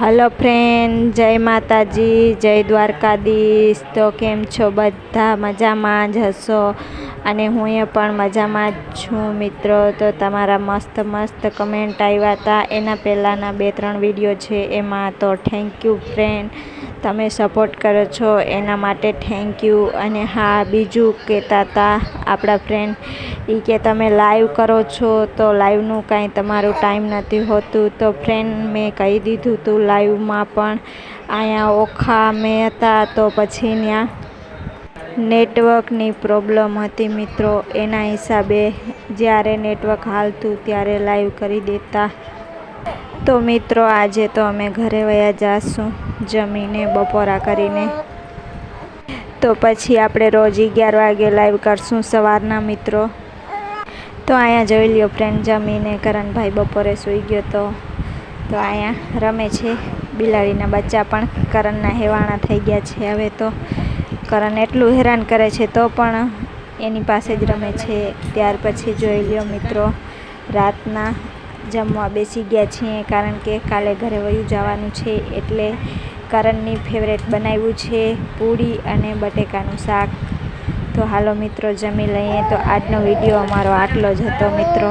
Hello friend જય માતાજી, જય દ્વારકાધીશ. તો કેમ છો? બધા મજામાં જ હશો? અને હું એ પણ મજામાં જ છું, મિત્રો. તો તમારા મસ્ત મસ્ત કમેન્ટ આવ્યા હતા. એના પહેલાંના બે, ત્રણ વીડિયો છે એમાં. તો થેન્ક યુ ફ્રેન્ડ તમે સપોર્ટ કરો છો એના માટે થેન્ક યુ. અને હા, બીજું કહેતા હતા આપણા ફ્રેન્ડ એ કે તમે લાઈવ કરો છો તો લાઈવનું કાંઈ તમારું ટાઈમ નથી હોતું. તો ફ્રેન્ડ મેં કહી દીધું હતું લાઈવમાં પણ અહીંયા ઓખા મેં હતા તો પછી ત્યાં નેટવર્કની પ્રોબ્લેમ હતી મિત્રો. એના હિસાબે જ્યારે નેટવર્ક હાલતું ત્યારે લાઈવ કરી દેતા. તો મિત્રો, આજે તો અમે ઘરે વયા જાશું જમીને બપોરા કરીને. તો પછી આપણે રોજ અગિયાર વાગે લાઈવ કરશું સવારના મિત્રો. તો અહીંયા જોઈ લ્યો ફ્રેન્ડ જમીને કરણભાઈ બપોરે સૂઈ ગયો તો. તો અહીંયા રમે છે. બિલાડીના બચ્ચા પણ કરણના હેવાણા થઈ ગયા છે હવે તો. કરણ એટલું હેરાન કરે છે તો પણ એની પાસે જ રમે છે. ત્યાર પછી જોઈ લ્યો મિત્રો, રાતના જમવા બેસી ગયા છીએ કારણ કે કાલે ઘરે વયું જવાનું છે એટલે કરણની ફેવરેટ બનાવ્યું છે પૂરી અને બટેકાનું શાક. તો હાલો મિત્રો, જમી લઈએ. તો આજનો વીડિયો અમારો આટલો જ હતો મિત્રો.